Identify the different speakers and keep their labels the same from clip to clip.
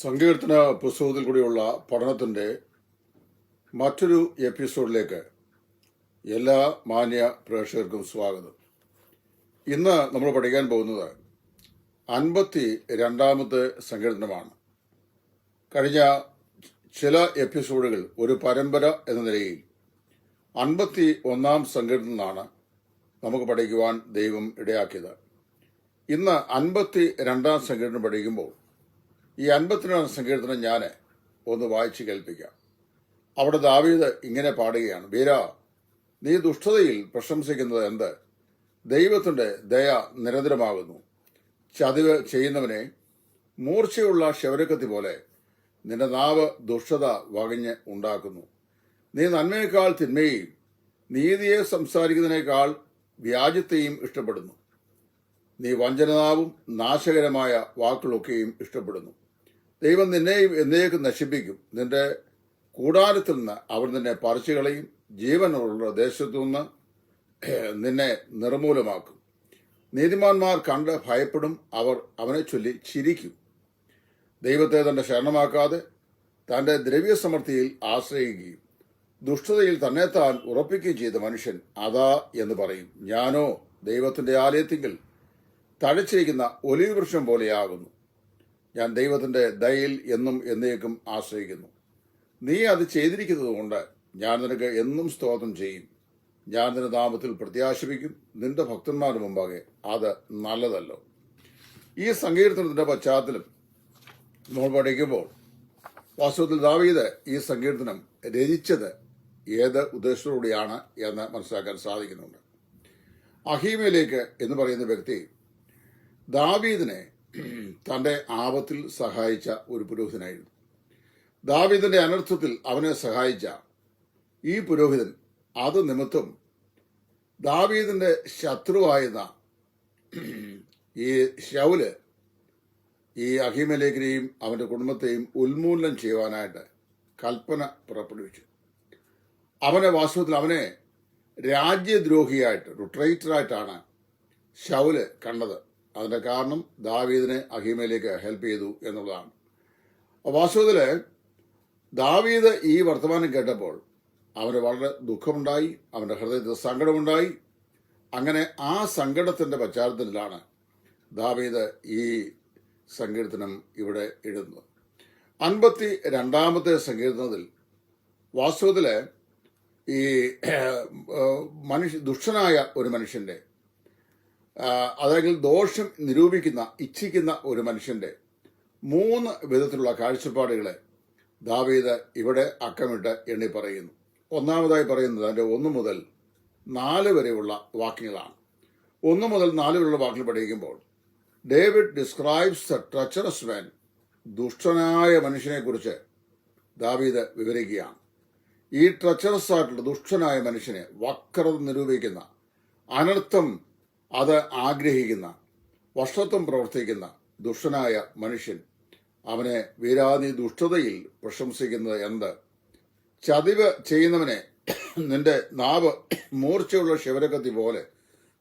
Speaker 1: സങ്കീർത്തന പുസ്തകത്തിൽ കൂടിയുള്ള പഠനത്തിന്റെ മറ്റൊരു എപ്പിസോഡിലേക്ക് എല്ലാ മാന്യ പ്രേക്ഷകർക്കും സ്വാഗതം. ഇന്ന് നമ്മൾ പഠിക്കാൻ പോകുന്നത് അൻപത്തി രണ്ടാമത്തെ സങ്കീർത്തനമാണ്. കഴിഞ്ഞ ചില എപ്പിസോഡുകൾ ഒരു പരമ്പര എന്ന നിലയിൽ അൻപത്തി ഒന്നാം സങ്കീർത്തനാണ് നമുക്ക് പഠിക്കുവാൻ ദൈവം ഇടയാക്കിയത്. ഇന്ന് അൻപത്തി രണ്ടാം സങ്കീർത്തനം പഠിക്കുമ്പോൾ ഈ അൻപത്തിരണ്ടാം സങ്കീർത്തനം ഞാൻ ഒന്ന് വായിച്ചു കേൾപ്പിക്കാം. അവിടെ ദാവീദ് ഇങ്ങനെ പാടുകയാണ്. വീര നീ ദുഷ്ടതയിൽ പ്രശംസിക്കുന്നത് എന്ത്? ദൈവത്തിന്റെ ദയ നിരന്തരമാകുന്നു. ചതിവ് ചെയ്യുന്നവനെ മൂർച്ചയുള്ള ശവരക്കത്തി പോലെ നിന്റെ നാവ് ദുഷ്ടത വകഞ്ഞ് ഉണ്ടാക്കുന്നു. നീ നന്മയേക്കാൾ തിന്മയെയും നീതിയെ സംസാരിക്കുന്നതിനേക്കാൾ വ്യാജത്തെയും ഇഷ്ടപ്പെടുന്നു. നീ വഞ്ചനനാവും നാശകരമായ വാക്കുകളൊക്കെയും ഇഷ്ടപ്പെടുന്നു. ദൈവം നിന്നെയും എന്നേക്കും നശിപ്പിക്കും. നിന്റെ കൂടാരത്തിൽ നിന്ന് അവൻ നിന്നെ പറിച്ചുകളയും ജീവനുള്ള ദേശത്തു നിന്ന് നിന്നെ നിർമൂലമാക്കും നീതിമാന്മാർ കണ്ട് ഭയപ്പെടും. അവർ അവനെ ചൊല്ലി ചിരിക്കും. ദൈവത്തെ തന്റെ ശരണമാക്കാതെ തന്റെ ദ്രവ്യസമൃദ്ധിയിൽ ആശ്രയിക്കുകയും ദുഷ്ടതയിൽ തന്നെത്താൻ ഉറപ്പിക്കുകയും ചെയ്ത മനുഷ്യൻ അതാ എന്ന് പറയും. ഞാനോ ദൈവത്തിന്റെ ആലയത്തിങ്കിൽ തഴച്ചിരിക്കുന്ന ഒലിവ് വൃക്ഷം പോലെയാകുന്നു. ഞാൻ ദൈവത്തിന്റെ ദയയിൽ എന്നും എന്നേക്കും ആശ്രയിക്കുന്നു. നീ അത് ചെയ്തിരിക്കുന്നത് കൊണ്ട് ഞാൻ നിനക്ക് എന്നും സ്തോത്രം ചെയ്യും. ഞാൻ നിന്റെ നാമത്തിൽ പ്രത്യാശിപ്പിക്കും. നിന്റെ ഭക്തന്മാരുടെ മുമ്പാകെ അത് നല്ലതല്ലോ. ഈ സങ്കീർത്തനത്തിന്റെ പശ്ചാത്തലം നമ്മൾ പഠിക്കുമ്പോൾ വാസ്തവത്തിൽ ദാവീദ് ഈ സങ്കീർത്തനം രചിച്ചത് ഏത് ഉദ്ദേശത്തോടുകൂടിയാണ് എന്ന് മനസ്സിലാക്കാൻ സാധിക്കുന്നുണ്ട്. അഹീമയിലേക്ക് എന്ന് പറയുന്ന വ്യക്തി ദാവീദിനെ തന്റെ ആപത്തിൽ സഹായിച്ച ഒരു പുരോഹിതനായിരുന്നു. ദാവീദിന്റെ അനർത്ഥത്തിൽ അവനെ സഹായിച്ച ഈ പുരോഹിതൻ അത് നിമിത്തം ദാവീദിന്റെ ശത്രുവായിരുന്ന ഈ ഷൗൽ ഈ അഹിമലേഖനെയും അവന്റെ കുടുംബത്തെയും ഉന്മൂലനം ചെയ്യുവാനായിട്ട് കൽപ്പന പുറപ്പെടുവിച്ചു. അവനെ വാസ്തവത്തിൽ അവനെ രാജ്യദ്രോഹിയായിട്ട് റിട്രേറ്ററായിട്ടാണ് ട്രൈറ്ററായിട്ടാണ് ഷൗൽ കണ്ടത്. അതിന്റെ കാരണം ദാവീദിനെ അഹീമയിലേക്ക് ഹെൽപ്പ് ചെയ്തു എന്നുള്ളതാണ്. വാസ്തവത്തിൽ ദാവീദ് ഈ വർത്തമാനം കേട്ടപ്പോൾ അവന് വളരെ ദുഃഖമുണ്ടായി അവന്റെ ഹൃദയത്തിൽ സങ്കടമുണ്ടായി. അങ്ങനെ ആ സങ്കടത്തിന്റെ പശ്ചാത്തലത്തിലാണ് ദാവീദ് ഈ സങ്കീർത്തനം ഇവിടെ എഴുതുന്നത്. അൻപത്തി രണ്ടാമത്തെ സങ്കീർത്തനത്തിൽ വാസ്തവത്തിൽ ഈ മനുഷ്യ ദുഷ്ടനായ ഒരു മനുഷ്യന്റെ അതായത് ദോഷം നിരൂപിക്കുന്ന ഇച്ഛിക്കുന്ന ഒരു മനുഷ്യന്റെ മൂന്ന് വിധത്തിലുള്ള കാഴ്ചപ്പാടുകളെ ദാവീദ് ഇവിടെ അക്കമിട്ട് എണ്ണി പറയുന്നു ഒന്നാമതായി പറയുന്നത് അതിന്റെ ഒന്ന് മുതൽ നാല് വരെയുള്ള വാക്യങ്ങളാണ്. ഒന്ന് മുതൽ നാല് വരെയുള്ള വാക്യങ്ങൾ പഠിക്കുമ്പോൾ David describes the treacherous man ദുഷ്ടനായ മനുഷ്യനെ കുറിച്ച് ദാവീദ് വിവരിക്കുകയാണ്. ഈ ട്രച്ചറസ് ആയിട്ടുള്ള ദുഷ്ടനായ മനുഷ്യനെ വക്രത നിരൂപിക്കുന്ന അനർത്ഥം അത് ആഗ്രഹിക്കുന്ന വഷത്വം പ്രവർത്തിക്കുന്ന ദുഷ്ടനായ മനുഷ്യൻ അവനെ വീരാതി ദുഷ്ടതയിൽ പ്രശംസിക്കുന്നത് എന്ത്? ചതിവ് ചെയ്യുന്നവനെ നിന്റെ നാവ് മൂർച്ചയുള്ള ശിവരകത്തി പോലെ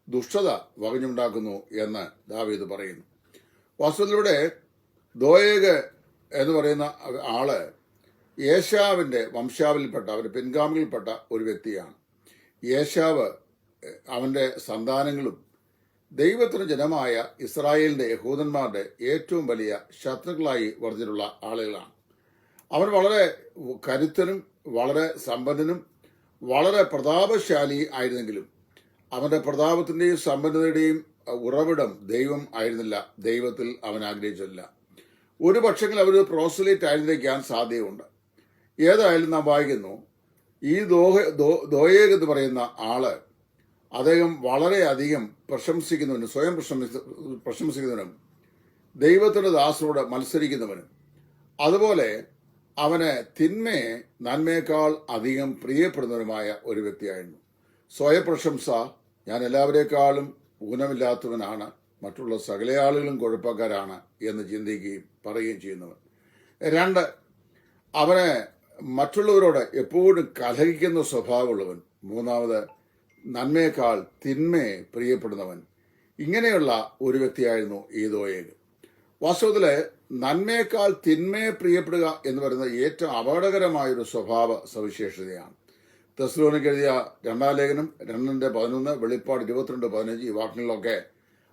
Speaker 1: ദുഷ്ടത വകഞ്ഞുണ്ടാക്കുന്നു എന്ന് ദാവീദ് പറയുന്നു. വസ്തുതയുടെ ദോയേഗ് എന്ന് പറയുന്ന ആൾ യേശാവിന്റെ വംശാവിൽപ്പെട്ട അവന്റെ പിൻഗാമിയിൽപ്പെട്ട ഒരു വ്യക്തിയാണ്. യേശാവ് അവന്റെ സന്താനങ്ങളും ദൈവത്തിന് ജനമായ ഇസ്രായേലിന്റെ യഹൂദന്മാരുടെ ഏറ്റവും വലിയ ശത്രുക്കളായി വർദ്ധിച്ചിട്ടുള്ള ആളുകളാണ്. അവർ വളരെ കരുത്തനും വളരെ സമ്പന്നനും വളരെ പ്രതാപശാലി ആയിരുന്നെങ്കിലും അവന്റെ പ്രതാപത്തിന്റെയും സമ്പന്നതയുടെയും ഉറവിടം ദൈവം ആയിരുന്നില്ല. ദൈവത്തിൽ അവൻ ആഗ്രഹിച്ചില്ല. ഒരു പക്ഷെങ്കിൽ അവർ പ്രോസലേറ്റ് ആയിരുന്നിരിക്കാൻ സാധ്യതയുണ്ട്. ഏതായാലും നാം വായിക്കുന്നു ഈ ദോഹ ദോയേഗ് എന്ന് പറയുന്ന ആൾ അദ്ദേഹം വളരെയധികം പ്രശംസിക്കുന്നവനും സ്വയം പ്രശംസി പ്രശംസിക്കുന്നവനും ദൈവത്തിന്റെ ദാസനോട് മത്സരിക്കുന്നവനും. അതുപോലെ അവന് തിന്മയെ നന്മയേക്കാൾ അധികം പ്രിയപ്പെടുന്നവനുമായ ഒരു വ്യക്തിയായിരുന്നു. സ്വയപ്രശംസ ഞാൻ എല്ലാവരേക്കാളും ഊനമില്ലാത്തവനാണ് മറ്റുള്ള സകല ആളുകളും കുഴപ്പക്കാരാണ് എന്ന് ചിന്തിക്കുകയും പറയുകയും ചെയ്യുന്നവൻ. രണ്ട് അവനെ മറ്റുള്ളവരോട് എപ്പോഴും കലഹിക്കുന്ന സ്വഭാവമുള്ളവൻ. മൂന്നാമത് നന്മയേക്കാൾ തിന്മയെ പ്രിയപ്പെടുന്നവൻ. ഇങ്ങനെയുള്ള ഒരു വ്യക്തിയായിരുന്നു ഈ ദോയേഗ് വാസ്തവത്തിൽ നന്മയേക്കാൾ തിന്മയെ പ്രിയപ്പെടുക എന്ന് പറയുന്നത് ഏറ്റവും അപകടകരമായ ഒരു സ്വഭാവ സവിശേഷതയാണ്. തെസ്ലോണിക്ക് എഴുതിയ രണ്ടാം ലേഖനം രണ്ടിന്റെ പതിനൊന്ന് വെളിപ്പാട് ഇരുപത്തിരണ്ട് പതിനഞ്ച് ഈ വാക്കുകളിലൊക്കെ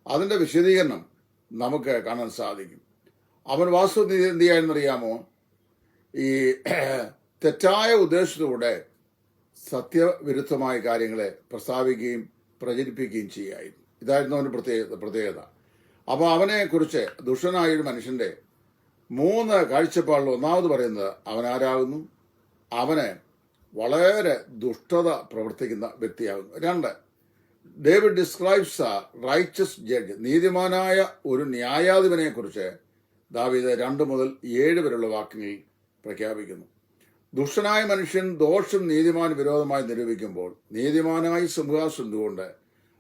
Speaker 1: അതിന്റെ വിശദീകരണം നമുക്ക് കാണാൻ സാധിക്കും. അവൻ വാസ്തു എന്ത് ചെയ്യാമെന്നറിയാമോ? ഈ തെറ്റായ ഉദ്ദേശത്തോടെ സത്യവിരുദ്ധമായ കാര്യങ്ങളെ പ്രസ്താവിക്കുകയും പ്രചരിപ്പിക്കുകയും ചെയ്യായിരുന്നു ഇതായിരുന്നു അവന്റെ പ്രത്യേക പ്രത്യേകത. അപ്പോൾ അവനെ കുറിച്ച് ദുഷ്ടനായ ഒരു മനുഷ്യന്റെ മൂന്ന് കാഴ്ചപ്പാടിൽ ഒന്നാമത് പറയുന്നത് അവൻ ആരാകുന്നു അവന് വളരെ ദുഷ്ടത പ്രവർത്തിക്കുന്ന വ്യക്തിയാകുന്നു. രണ്ട് David describes a righteous judge നീതിമാനായ ഒരു ന്യായാധിപനെ കുറിച്ച് ദാവീദ് രണ്ട് മുതൽ ഏഴ് വരെയുള്ള വാക്യങ്ങളിൽ പ്രഖ്യാപിക്കുന്നു. ദുഷ്ടനായ മനുഷ്യൻ ദോഷം നീതിമാൻ വിരോധമായി നിരൂപിക്കുമ്പോൾ നീതിമാനായി സിംഹാസനം കൊണ്ട്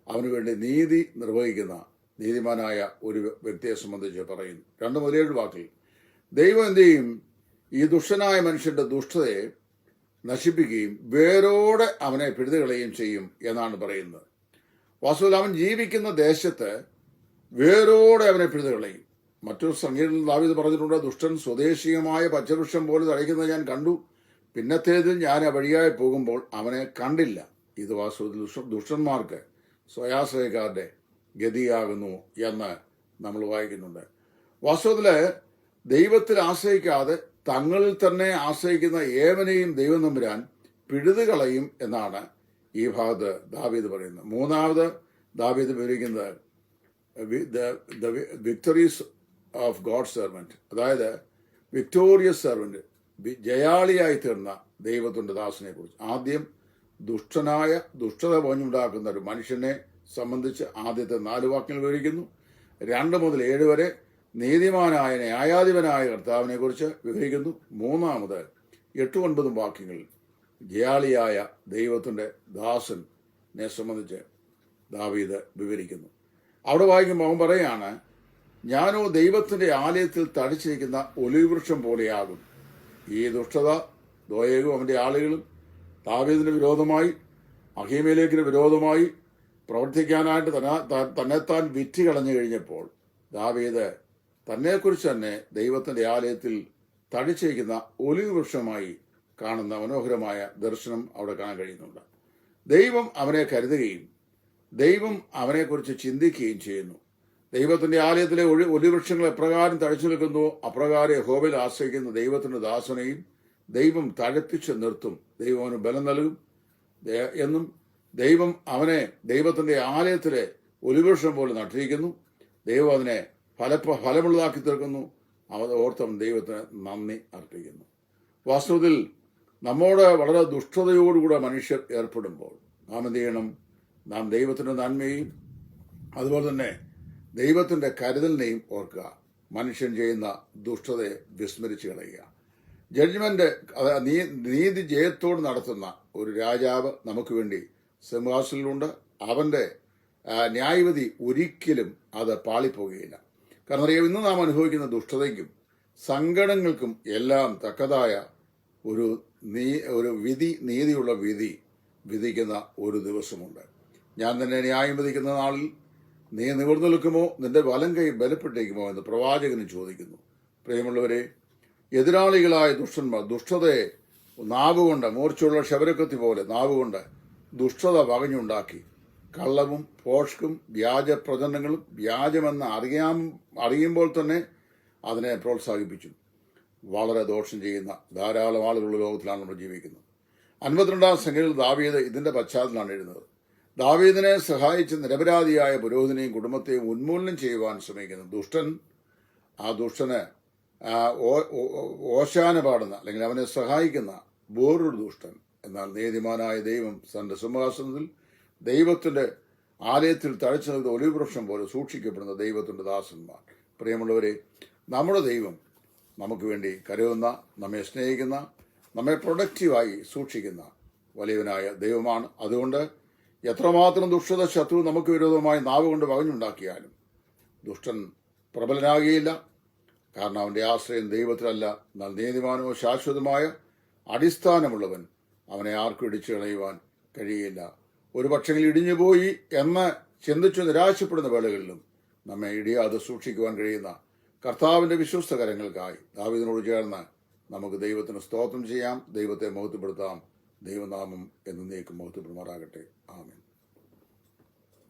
Speaker 1: അവന് വേണ്ടി നീതി നിർവഹിക്കുന്ന നീതിമാനായ ഒരു വ്യക്തിയെ സംബന്ധിച്ച് പറയുന്നു. രണ്ട് മുതലേഴ് വാക്കിൽ. ദൈവം എന്ത് ചെയ്യും? ഈ ദുഷ്ടനായ മനുഷ്യന്റെ ദുഷ്ടതയെ നശിപ്പിക്കുകയും വേരോടെ അവനെ പിഴുതുകളയുകയും ചെയ്യും എന്നാണ് പറയുന്നത്. വാസ്തുവിൽ അവൻ ജീവിക്കുന്ന ദേശത്ത് വേരോടെ അവനെ പിഴുതുകളയും. മറ്റൊരു സംഗീതത്തിൽ ദാവിത് പറഞ്ഞിട്ടുണ്ട് ദുഷ്ടൻ സ്വദേശീയമായ പച്ചവൃക്ഷം പോലെ തഴയ്ക്കുന്നത് ഞാൻ കണ്ടു. പിന്നത്തേതിൽ ഞാൻ വഴിയായി പോകുമ്പോൾ അവനെ കണ്ടില്ല. ഇത് വാസ്തവത്തിൽ ദുഷ്ട- ദുഷ്ടന്മാർക്ക് സ്വയാശ്രയക്കാരുടെ ഗതിയാകുന്നു എന്ന് നമ്മൾ വായിക്കുന്നുണ്ട്. വാസ്തവത്തിൽ ദൈവത്തിൽ ആശ്രയിക്കാതെ തങ്ങളിൽ തന്നെ ആശ്രയിക്കുന്ന ഏവനെയും ദൈവം നമ്പുരാൻ പിഴുതുകളയും എന്നാണ് ഈ ഭാഗത്ത് ദാവീദ് പറയുന്നത്. മൂന്നാമത് ദാവീദ് വിവരിക്കുന്നത് വിക്ടറീസ് ഓഫ് ഗോഡ് സെർവന്റ് അതായത് വിക്ടോറിയസ് സെർവന്റ് ജയാളിയായി തീർന്ന ദൈവത്തിന്റെ ദാസനെ കുറിച്ച് ആദ്യം ദുഷ്ടനായ ദുഷ്ടത പോഞ്ഞുണ്ടാക്കുന്ന ഒരു മനുഷ്യനെ സംബന്ധിച്ച് ആദ്യത്തെ നാല് വാക്യങ്ങൾ വിവരിക്കുന്നു. രണ്ട് മുതൽ ഏഴ് വരെ നീതിമാനായ ന്യായാധിപനായ കർത്താവിനെ കുറിച്ച് വിവരിക്കുന്നു. മൂന്നാമത് എട്ട് ഒൻപതും വാക്യങ്ങളിൽ ജയാളിയായ ദൈവത്തിന്റെ ദാസനെ സംബന്ധിച്ച് ദാവീദ് വിവരിക്കുന്നു. അവിടെ വായിക്കുമ്പോൾ അവൻ പറയാണ് ഞാനോ ദൈവത്തിന്റെ ആലയത്തിൽ തടിച്ചിരിക്കുന്ന ഒലിവൃക്ഷം പോലെയാകും ഈ ദുഷ്ടത ദോയേഗും അവന്റെ ആളുകളും ദാവീദിന് വിരോധമായി അഹീമയിലേക്കിന് വിരോധമായി പ്രവർത്തിക്കാനായിട്ട് തന്നെത്താൻ വിറ്റ് കളഞ്ഞു കഴിഞ്ഞപ്പോൾ ദാവീദ് തന്നെക്കുറിച്ച് തന്നെ ദൈവത്തിന്റെ ആലയത്തിൽ തടിച്ചേക്കുന്ന ഒലിവ് വൃക്ഷമായി കാണുന്ന മനോഹരമായ ദർശനം അവിടെ കാണാൻ കഴിയുന്നുണ്ട്. ദൈവം അവനെ കരുതുകയും ദൈവം അവനെക്കുറിച്ച് ചിന്തിക്കുകയും ചെയ്യുന്നു. ദൈവത്തിന്റെ ആലയത്തിലെ ഒലിവൃക്ഷങ്ങൾ എപ്രകാരം തഴച്ചു നിൽക്കുന്നു അപ്രകാരം ഹോബയിൽ ആശ്രയിക്കുന്ന ദൈവത്തിന്റെ ദാസനെയും ദൈവം തഴത്തിച്ച് നിർത്തും. ദൈവം അവന് ബലം നൽകും. എന്നും ദൈവം അവനെ ദൈവത്തിന്റെ ആലയത്തിലെ ഒലിവൃക്ഷം പോലെ നട്ടിരിക്കുന്നു. ദൈവം അതിനെ ഫലപ്പ ഫലമുള്ളതാക്കി തീർക്കുന്നു. അവ ഓർത്തം ദൈവത്തിന് നന്ദി അർപ്പിക്കുന്നു. വാസ്തവത്തിൽ നമ്മോട് വളരെ ദുഷ്ടതയോടുകൂടെ മനുഷ്യർ ഏർപ്പെടുമ്പോൾ നാം എന്ത് ചെയ്യണം? നാം ദൈവത്തിന്റെ നന്മയും അതുപോലെ തന്നെ ദൈവത്തിന്റെ കരുതലിനെയും ഓർക്കുക. മനുഷ്യൻ ചെയ്യുന്ന ദുഷ്ടതയെ വിസ്മരിച്ചു കളയുക. ജഡ്ജ്മെന്റ് നീതി ജയത്തോട് നടത്തുന്ന ഒരു രാജാവ് നമുക്ക് വേണ്ടി സിംഹാസനിലുണ്ട് അവന്റെ ന്യായവിധി ഒരിക്കലും അത് പാളിപ്പോകുകയില്ല. കാരണം അറിയാം ഇന്ന് നാം അനുഭവിക്കുന്ന ദുഷ്ടതയ്ക്കും സങ്കടങ്ങൾക്കും എല്ലാം തക്കതായ ഒരു നീ ഒരു വിധി നീതിയുള്ള വിധി വിധിക്കുന്ന ഒരു ദിവസമുണ്ട്. ഞാൻ തന്നെ ന്യായം വിധിക്കുന്ന നാളിൽ നീ നിവർന്നു നിൽക്കുമോ? നിന്റെ വലം കൈ ബലപ്പെട്ടേക്കുമോ എന്ന് പ്രവാചകന് ചോദിക്കുന്നു. പ്രിയമുള്ളവരെ എതിരാളികളായ ദുഷ്ടന്മാർ ദുഷ്ടതയെ നാവുകൊണ്ട് മൂർച്ചയുള്ള ശബരക്കത്തി പോലെ നാവുകൊണ്ട് ദുഷ്ടത വകഞ്ഞുണ്ടാക്കി. കള്ളവും പോഷ്കും വ്യാജ പ്രചരണങ്ങളും വ്യാജമെന്ന് അറിയാം അറിയുമ്പോൾ തന്നെ അതിനെ പ്രോത്സാഹിപ്പിച്ചു. വളരെ ദോഷം ചെയ്യുന്ന ധാരാളം ആളുകളുള്ള ലോകത്തിലാണ് നമ്മൾ ജീവിക്കുന്നത്. അൻപത്തിരണ്ടാം സംഖ്യയിൽ ദാവിയത് ഇതിന്റെ പശ്ചാത്തലമാണ് എഴുതുന്നത്. ദാവീദിനെ സഹായിച്ച് നിരപരാധിയായ പുരോഹിതനെയും കുടുംബത്തെയും ഉന്മൂലനം ചെയ്യുവാൻ ശ്രമിക്കുന്നു. ദുഷ്ടൻ ആ ദുഷ്ടന് ഓശാന പാടുന്ന അല്ലെങ്കിൽ അവനെ സഹായിക്കുന്ന വേറൊരു ദുഷ്ടൻ എന്നാൽ നീതിമാനായ ദൈവം തന്റെ സിംഹാസനത്തിൽ ദൈവത്തിന്റെ ആലയത്തിൽ തഴച്ചു നിൽക്കുന്ന ഒലിവൃക്ഷം പോലെ സൂക്ഷിക്കപ്പെടുന്ന ദൈവത്തിന്റെ ദാസന്മാർ. പ്രിയമുള്ളവരെ നമ്മുടെ ദൈവം നമുക്ക് വേണ്ടി കരുതുന്ന നമ്മെ സ്നേഹിക്കുന്ന നമ്മെ പ്രൊഡക്റ്റീവായി സൂക്ഷിക്കുന്ന വലിയവനായ ദൈവമാണ്. അതുകൊണ്ട് എത്രമാത്രം ദുഷ്ടത ശത്രു നമുക്ക് വിരോധമായി നാവ് കൊണ്ട് വകഞ്ഞുണ്ടാക്കിയാലും ദുഷ്ടൻ പ്രബലനാകുകയില്ല. കാരണം അവന്റെ ആശ്രയം ദൈവത്തിലല്ല. എന്നാൽ നീതിമാനോ ശാശ്വതമായ അടിസ്ഥാനമുള്ളവൻ അവനെ ആർക്കും ഇടിച്ചു കളയുവാൻ കഴിയില്ല. ഒരു പക്ഷെങ്കിൽ ഇടിഞ്ഞുപോയി എന്ന് ചിന്തിച്ചു നിരാശപ്പെടുന്ന വേളകളിലും നമ്മെ ഇടിയാതെ സൂക്ഷിക്കുവാൻ കഴിയുന്ന കർത്താവിന്റെ വിശ്വസ്ത കരങ്ങൾക്കായി ദാവീദിനോട് ചേർന്ന് നമുക്ക് ദൈവത്തിന് സ്തോത്രം ചെയ്യാം. ദൈവത്തെ മഹത്വപ്പെടുത്താം. ദൈവനാമം എന്നേക്കും മഹത്വപ്പെടുമാറാകട്ടെ. ആമേൻ.